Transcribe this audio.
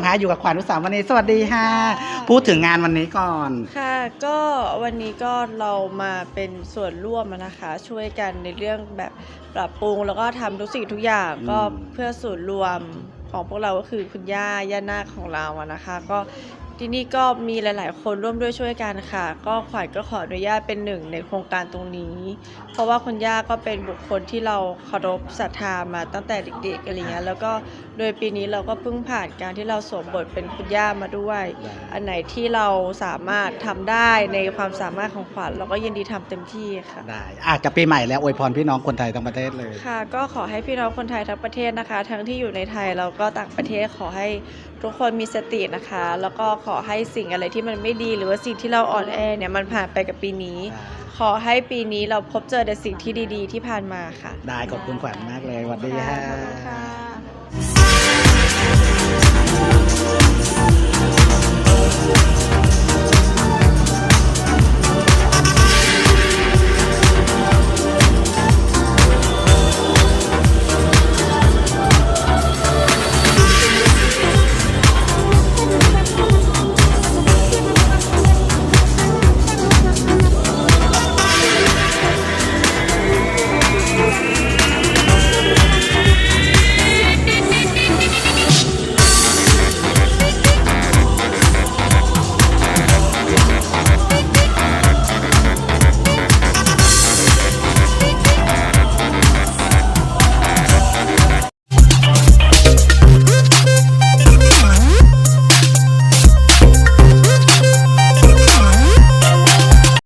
นะคะอยู่กับขวัญอุตสามณีสวัสดีค่ะ พูดถึงงานวันนี้ก่อน ค่ะก็วันนี้ก็เรามาเป็นส่วนร่วมอะนะคะ ช่วยกันในเรื่องแบบปรับปรุง แล้วก็ทำทุกสิ่งทุกอย่างอืมก็เพื่อส่วนรวมของพวกเราก็คือคุณย่าย่านาคของเราอะนะคะ ก็ ที่นี่ก็มีหลาย ๆ คนร่วมด้วยช่วยกันค่ะ ก็ขวัญก็ขออนุญาตเป็นหนึ่งในโครงการตรงนี้ เพราะว่าคุณย่าก็เป็นบุคคลที่เราเคารพศรัทธามาตั้งแต่เด็กๆอะไรเงี้ยแล้วก็โดยปีนี้เราก็เพิ่งผ่านการที่เราสวมบทเป็นคุณย่ามาด้วย อันไหนที่เราสามารถทำได้ในความสามารถของขวัญเราก็ยินดีทำเต็มที่ค่ะได้อาจจะปีใหม่แล้วอวยพรพี่น้องคนไทยทั้งประเทศเลยค่ะ ก็ขอให้พี่น้องคนไทยทั้งประเทศนะคะ ทั้งที่อยู่ในไทยแล้วก็ต่างประเทศขอให้ทุกคนมีสตินะคะ แล้วก็ขอให้สิ่งอะไรที่มันไม่ดี หรือว่าสิ่งที่เราอ่อนแอเนี่ยมันผ่านไปกับปีนี้ ขอให้ปีนี้เราพบเจอแต่สิ่งที่ดี ๆ ที่ผ่านมาค่ะ ได้ขอบคุณขวัญมากเลยสวัสดีค่ะ